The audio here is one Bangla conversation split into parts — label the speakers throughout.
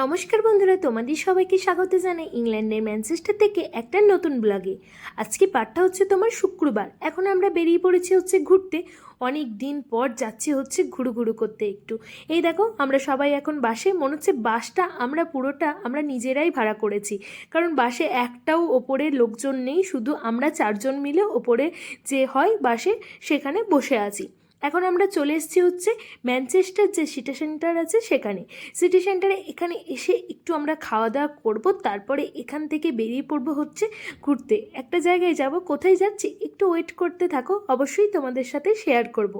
Speaker 1: নমস্কার বন্ধুরা, তোমাদের সবাইকে স্বাগত জানাই ইংল্যান্ডের ম্যানচেস্টার থেকে একটা নতুন ব্লগে। আজকে পাঠটা হচ্ছে তোমার শুক্রবার। এখন আমরা বেরিয়ে পড়েছি হচ্ছে ঘুরতে। অনেক দিন পর যাচ্ছি হচ্ছে ঘুরু ঘুরু করতে একটু। এই দেখো, আমরা সবাই এখন বাসে। মনে হচ্ছে বাসটা আমরা পুরোটা আমরা নিজেরাই ভাড়া করেছি। কারণ বাসে একটাও ওপরে লোকজন নেই, শুধু আমরা চারজন মিলে ওপরে যে হয় বাসে সেখানে বসে আছি। এখন আমরা চলে এসেছি হচ্ছে ম্যানচেস্টার যে সিটি সেন্টার আছে সেখানে সিটি সেন্টারে এখানে এসে একটু আমরা খাওয়া দাওয়া করব, তারপরে এখান থেকে বেরিয়ে পড়ব হচ্ছে ঘুরতে একটা জায়গায় যাব, কোথায় যাচ্ছি একটু ওয়েট করতে থাকো, অবশ্যই তোমাদের সাথে শেয়ার করব।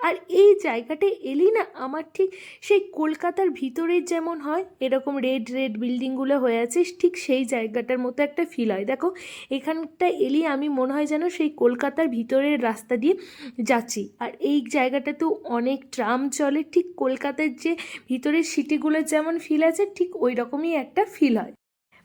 Speaker 1: আর এই জায়গাটা এলি না, আমার ঠিক সেই কলকাতার ভিতরের যেমন হয়, এরকম রেড রেড বিল্ডিংগুলো হয়ে আছে, ঠিক সেই জায়গাটার মতো একটা ফিল হয়। দেখো, এখানটা এলি, আমি মনে হয় যেন সেই কলকাতার ভিতরের রাস্তা দিয়ে যাচ্ছি। আর এই জায়গাটাতেও অনেক ট্রাম চলে, ঠিক কলকাতার যে ভিতরের সিটিগুলোর যেমন ফিল আছে, ঠিক ওই রকমই একটা ফিল হয়।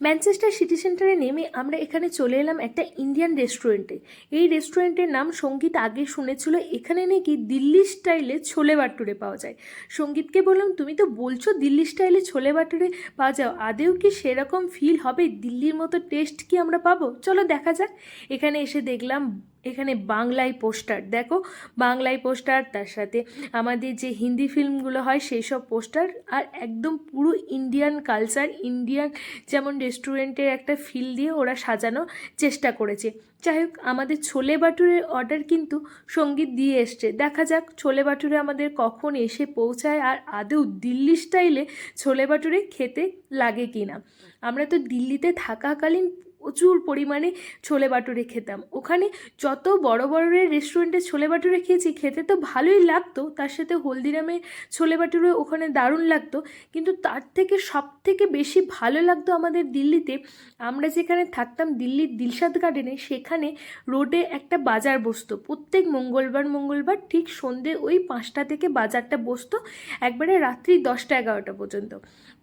Speaker 1: ম্যানচেস্টার সিটি সেন্টারে নেমে আমরা এখানে চলে এলাম একটা ইন্ডিয়ান রেস্টুরেন্টে। এই রেস্টুরেন্টের নাম সংগীত আগে শুনেছিল, এখানে নাকি দিল্লি স্টাইলে ছোলে বাটুরে পাওয়া যায়। সঙ্গীতকে বললাম, তুমি তো বলছো দিল্লি স্টাইলে ছোলে বাটুরে পাওয়া যাও আদেও কি সেরকম ফিল হবে? দিল্লির মতো টেস্ট কি আমরা পাবো? চলো দেখা যাক। এখানে এসে দেখলাম এখানে বাংলায় পোস্টার। দেখো, বাংলায় পোস্টার, তার সাথে আমাদের যে হিন্দি ফিল্মগুলো হয় সেই সব পোস্টার আর একদম পুরো ইন্ডিয়ান কালচার ইন্ডিয়ান যেমন রেস্টুরেন্টের একটা ফিল দিয়ে ওরা সাজানো চেষ্টা করেছে। যাই হোক, আমাদের ছোলে বাটুরের অর্ডার কিন্তু সংগীত দিয়ে এসছে। দেখা যাক ছোলে বাটুরে আমাদের কখন এসে পৌঁছায় আর আদৌ দিল্লি স্টাইলে ছোলে বাটুরে খেতে লাগে কি না আমরা তো দিল্লিতে থাকাকালীন প্রচুর পরিমাণে ছোলে বাটুরে খেতাম। ওখানে যত বড় বড় রেস্টুরেন্টে ছোলে বাটুরে খেয়েছি, খেতে তো ভালোই লাগতো। তার সাথে হলদিরামের ছোলে বাটুরে ওখানে দারুণ লাগতো। কিন্তু তার থেকে সব থেকে বেশি ভালো লাগতো আমাদের দিল্লিতে। আমরা যেখানে থাকতাম দিল্লির দিলশাদ গার্ডেনে সেখানে রোডে একটা বাজার বসতো। প্রত্যেক মঙ্গলবার মঙ্গলবার ঠিক সন্ধে ওই পাঁচটা থেকে বাজারটা বসতো। একবারে রাত্রি দশটা এগারোটা পর্যন্ত।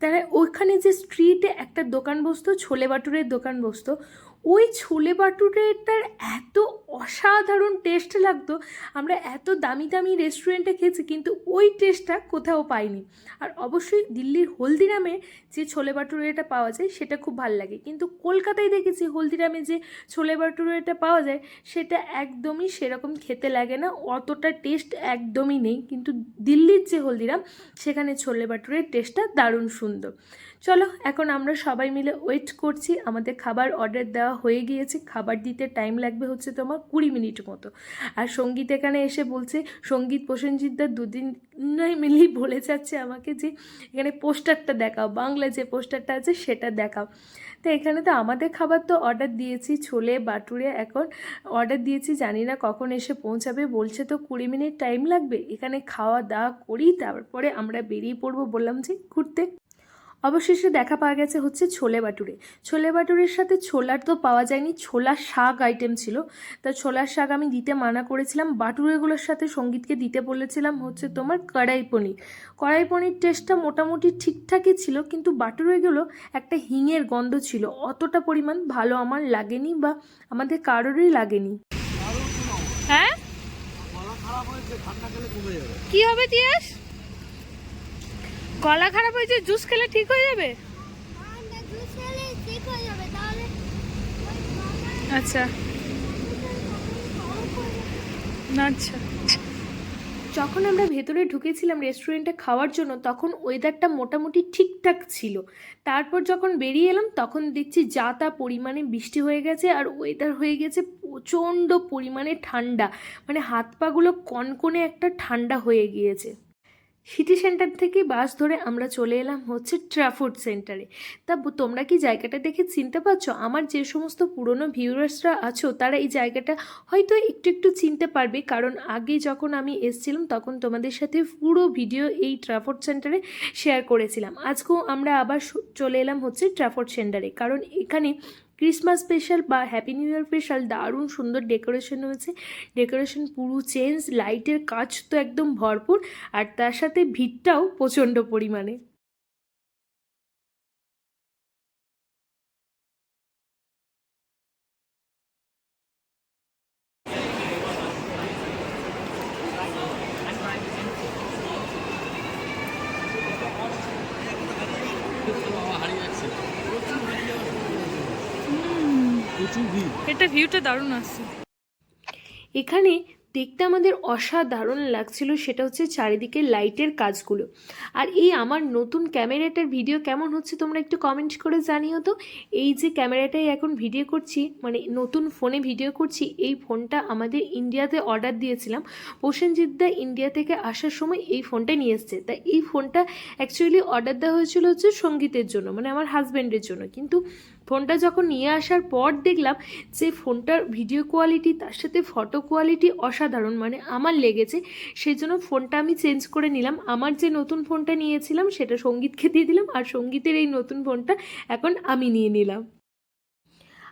Speaker 1: তাহলে ওইখানে যে স্ট্রিটে একটা দোকান বসতো, ছোলে বাটুরের দোকান বসতো। ওই ছোলে বাটুরেটার এত অসাধারণ টেস্ট লাগতো। আমরা এত দামি দামি রেস্টুরেন্টে খেয়েছি, কিন্তু ওই টেস্টটা কোথাও পাইনি। আর অবশ্যই দিল্লির হলদিরামে যে ছোলে বাটুরেটা পাওয়া যায়, সেটা খুব ভালো লাগে। কিন্তু কলকাতায় দেখেছি হলদিরামে যে ছোলে বাটুরেটা পাওয়া যায়, সেটা একদমই সেরকম খেতে লাগে না। অতটা টেস্ট একদমই নেই। কিন্তু দিল্লির যে হলদিরাম, সেখানে ছোলে বাটুরের টেস্টটা দারুণ সুন্দর। চলো, এখন আমরা সবাই মিলে ওয়েট করছি। আমাদের খাবার অর্ডার দেওয়া হয়ে গিয়েছে। খাবার দিতে টাইম লাগবে হচ্ছে তোমার কুড়ি মিনিট মতো। আর সংগীত এখানে এসে বলছে, সংগীত প্রসেনজিৎদার দুদিন মিলেই বলে যাচ্ছে আমাকে যে, এখানে পোস্টারটা দেখাও বাংলা যে পোস্টারটা আছে সেটা দেখাও। তো এখানে তো আমাদের খাবার তো অর্ডার দিয়েছি, ছোলে বাটুরে এখন অর্ডার দিয়েছি, জানি না কখন এসে পৌঁছাবে, বলছে তো কুড়ি মিনিট টাইম লাগবে। এখানে খাওয়া দাওয়া করি, তারপরে আমরা বেরিয়ে পড়ব বললাম যে, ঘুরতে। অবশেষে দেখা পাওয়া গেছে হচ্ছে ছোলে বাটুরে। ছোলে বাটুরের সাথে ছোলার তো পাওয়া যায়নি ছোলার শাক আইটেম ছিল। তা ছোলার শাক আমি দিতে মানা করেছিলাম বাটুরেগুলোর সাথে সঙ্গীতকে দিতে বলেছিলাম হচ্ছে তোমার কড়াই পনির। কড়াই পনির টেস্টটা মোটামুটি ঠিকঠাকই ছিল কিন্তু বাটুরেগুলো একটা হিঙের গন্ধ ছিল অতটা পরিমাণ ভালো আমার লাগেনি বা আমাদের কারোরই লাগেনি।
Speaker 2: হ্যাঁ?
Speaker 3: গলা খারাপ হয়েছে ঠান্ডা খেলে কমে যাবে।
Speaker 2: কি হবে তিয়াস? গলা খারাপ হয়েছে জুস খেলে ঠিক হয়ে যাবে? আচ্ছা। আচ্ছা।
Speaker 1: যখন আমরা ভেতরে ঢুকেছিলাম রেস্টুরেন্টে খাওয়ার জন্য, তখন ওয়েদারটা মোটামুটি ঠিকঠাক ছিল। তারপর যখন বেরিয়ে এলাম, তখন দেখছি যা তা পরিমাণে বৃষ্টি হয়ে গেছে আর ওয়েদার হয়ে গেছে প্রচণ্ড পরিমাণে ঠান্ডা। মানে হাত পাগুলো কনকনে একটা ঠান্ডা হয়ে গিয়েছে। সিটি সেন্টার থেকে বাস ধরে আমরা চলে এলাম হচ্ছে ট্রাফোর্ড সেন্টারে। তা তোমরা কি জায়গাটা দেখে চিনতে পারছ? আমার যে সমস্ত পুরনো ভিউয়ার্সরা আছো, তারা এই জায়গাটা হয়তো একটু একটু চিনতে পারবে। কারণ আগে যখন আমি এসছিলাম, তখন তোমাদের সাথে পুরো ভিডিও এই ট্রাফোর্ড সেন্টারে শেয়ার করেছিলাম। আজকেও আমরা আবার চলে এলাম হচ্ছে ট্রাফোর্ড সেন্টারে। কারণ এখানে ক্রিসমাস স্পেশাল বা হ্যাপি নিউ ইয়ার স্পেশাল দারুণ সুন্দর ডেকোরেশন হয়েছে ডেকোরেশন পুরো চেঞ্জ, লাইটের কাজ তো একদম ভরপুর, আর তার সাথে ভিড়টাও প্রচণ্ড পরিমাণে।
Speaker 3: বাবা হারিয়ে যাচ্ছে প্রচুর হারিয়ে যাওয়া শুরু করেছে। প্রচুর
Speaker 2: এটা ভিউটা দারুণ আসছে
Speaker 1: এখানে দেখতে আমাদের অসাধারণ লাগছিল সেটা হচ্ছে চারিদিকে লাইটের কাজগুলো। আর এই আমার নতুন ক্যামেরাটার ভিডিও কেমন হচ্ছে তোমরা একটু কমেন্ট করে জানিও তো। এই যে ক্যামেরাটাই এখন ভিডিও করছি মানে নতুন ফোনে ভিডিও করছি এই ফোনটা আমাদের ইন্ডিয়াতে অর্ডার দিয়েছিলাম। প্রসেনজিৎদা ইন্ডিয়া থেকে আসার সময় এই ফোনটা নিয়ে এসছে। তাই এই ফোনটা অ্যাকচুয়ালি অর্ডার দেওয়া হয়েছিল হচ্ছে সঙ্গীতের জন্য মানে আমার হাজব্যান্ডের জন্য। কিন্তু ফোনটা যখন নিয়ে আসার পর দেখলাম যে ফোনটার ভিডিও কোয়ালিটি তার সাথে ফটো কোয়ালিটি অসাধারণ। মানে আমার লেগেছে সেই জন্য ফোনটা আমি চেঞ্জ করে নিলাম। আমার যে নতুন ফোনটা নিয়েছিলাম, সেটা সঙ্গীতকে দিয়ে দিলাম, আর সঙ্গীতের এই নতুন ফোনটা এখন আমি নিয়ে নিলাম।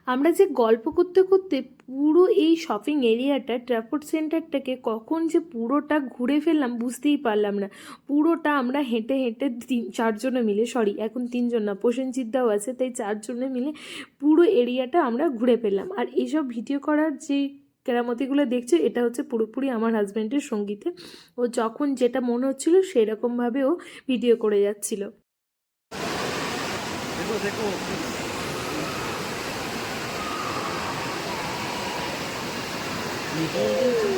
Speaker 1: আমরা যে গল্প করতে করতে পুরো এই শপিং এরিয়াটা ট্রাফোর্ড সেন্টারটাকে কখন যে পুরোটা ঘুরে ফেললাম বুঝতেই পারলাম না। পুরোটা আমরা হেঁটে হেঁটে তিন, চারজনে মিলে সরি এখন তিনজন না, প্রসেনজিৎদাও আছে, তাই চারজনে মিলে পুরো এরিয়াটা আমরা ঘুরে ফেললাম। আর এইসব ভিডিও করার যে কেরামতিগুলো দেখছ, এটা হচ্ছে পুরোপুরি আমার হাজব্যান্ডের সঙ্গীতে। ও যখন যেটা মনে হচ্ছিল, সেরকমভাবে ও ভিডিও করে যাচ্ছিল।
Speaker 3: দেখো দেখো people.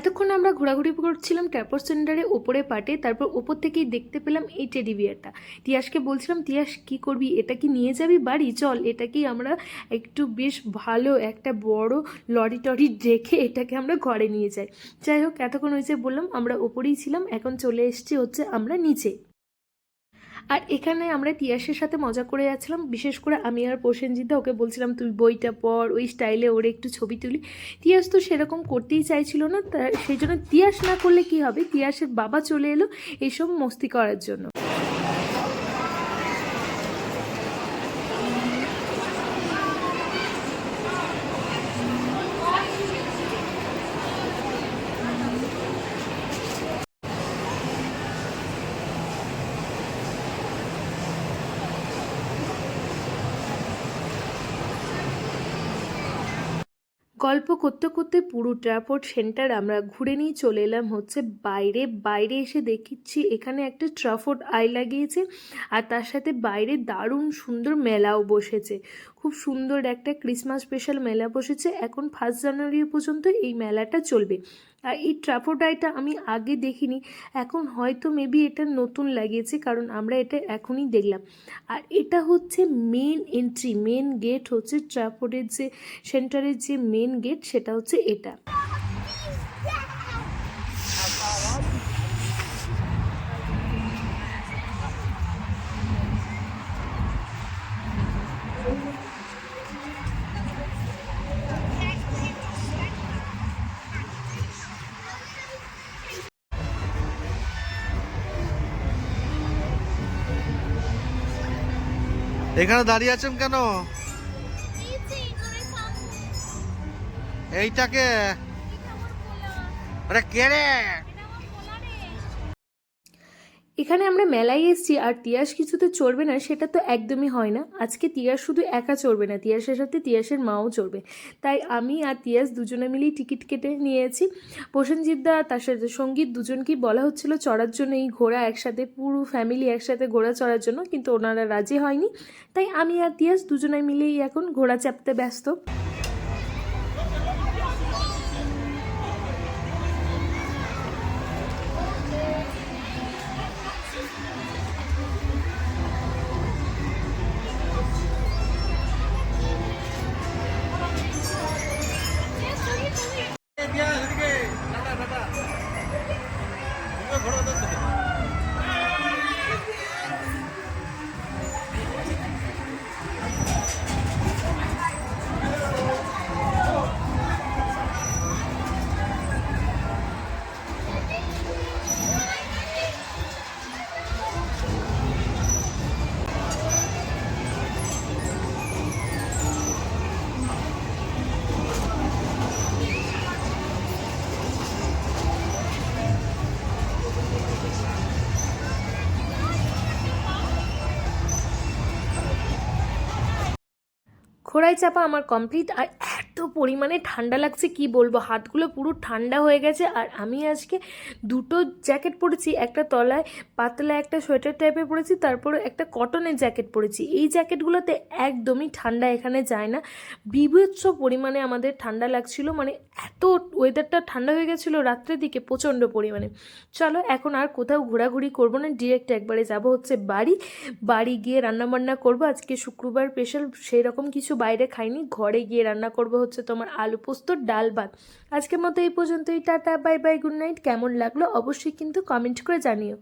Speaker 1: এতক্ষণ আমরা ঘোরাঘুরি করছিলাম ট্যাপর সেন্টারে ওপরে পাটে, তারপর ওপর থেকেই দেখতে পেলাম এই টেডি বিয়ারটা। তিয়াসকে বলছিলাম, তিয়াস, কি করবি? এটা কি নিয়ে যাবি বাড়ি? চল এটাকেই আমরা একটু বেশ ভালো একটা বড় লরি টরি রেখে এটাকে আমরা ঘরে নিয়ে যাই। যাই হোক, এতক্ষণ ওই হয়েছে বললাম, আমরা ওপরেই ছিলাম, এখন চলে এসছি হচ্ছে আমরা নিচে। আর এখানে আমরা তিয়াসের সাথে মজা করে যাচ্ছিলাম। বিশেষ করে আমি আর প্রসেনজিৎদা ওকে বলছিলাম, তুই বইটা পড়, ওই স্টাইলে ওরে একটু ছবি তুলি। তিয়াস তো সেরকম করতেই চাইছিল না তা সেই জন্য তিয়াস না করলে কি হবে? তিয়াসের বাবা চলে এলো এইসব মস্তি করার জন্য। গল্প করতে করতে পুরো ট্রাফোর্ড সেন্টার আমরা ঘুরে নিয়ে চলে এলাম হচ্ছে বাইরে। বাইরে এসে দেখিচ্ছি এখানে একটা ট্রাফোর্ড আই লাগিয়েছে আর তার সাথে বাইরে দারুণ সুন্দর মেলাও বসেছে। খুব সুন্দর একটা ক্রিসমাস স্পেশাল মেলা বসেছে। এখন ফার্স্ট জানুয়ারি পর্যন্ত এই মেলাটা চলবে। আর এই ট্রাফোডাইটা আমি আগে দেখিনি, এখন হয়তো মেবি এটা নতুন লাগিয়েছে, কারণ আমরা এটা এখনই দেখলাম। আর এটা হচ্ছে মেন এন্ট্রি মেন গেট হচ্ছে ট্রাফোর্ডের যে সেন্টারের যে মেন গেট সেটা হচ্ছে এটা।
Speaker 3: এখানে দাঁড়িয়ে আছেন কেন? এইটাকে? আরে কে রে?
Speaker 1: এখানে আমরা মেলায় এসেছি আর তিয়াস কিছুতে চড়বে না, সেটা তো একদমই হয় না। আজকে তিয়াস শুধু একা চড়বে না, তিয়াসের সাথে তিয়াসের মাও চড়বে। তাই আমি আর তিয়াস দুজনে মিলেই টিকিট কেটে নিয়েছি। প্রসেনজিৎদা তার সাথে সংগীত দুজনকেই বলা হচ্ছিল চড়ার জন্য এই ঘোড়া একসাথে, পুরো ফ্যামিলি একসাথে ঘোড়া চড়ার জন্য, কিন্তু ওনারা রাজি হয়নি। তাই আমি আর তিয়াস দুজনে মিলেই এখন ঘোড়া চাপতে ব্যস্ত। ঘোড়ায় চাপা আমার কমপ্লিট আর পরিমাণে ঠান্ডা লাগছে, কি বলব? হাতগুলো পুরো ঠান্ডা হয়ে গেছে আর আমি আজকে দুটো জ্যাকেট পরেছি, একটা তলায় পাতলা, একটা সোয়েটার টাইপের পরেছি তারপরে একটা কটনের জ্যাকেট পরেছি। এই জ্যাকেটগুলোতে একদমই ঠান্ডা এখানে যায় না। বিভৎস পরিমাণে আমাদের ঠান্ডা লাগছিল মানে এত ওয়েদারটা ঠান্ডা হয়ে গেছিল রাত্রের দিকে প্রচণ্ড পরিমাণে। চলো এখন আর কোথাও ঘোরাঘুরি করব না ডিরেক্ট একবারে যাব হচ্ছে বাড়ি। বাড়ি গিয়ে রান্নাবান্না করব, আজকে শুক্রবার স্পেশাল সেই রকম কিছু বাইরে খাইনি, ঘরে গিয়ে রান্না করব হচ্ছে তোমার আলু পোস্ত, ডাল, ভাত। আজকের মতো এই পর্যন্তই, tata, bye bye, good night. কেমন লাগল অবশ্যই কিন্তু কমেন্ট করে জানিও।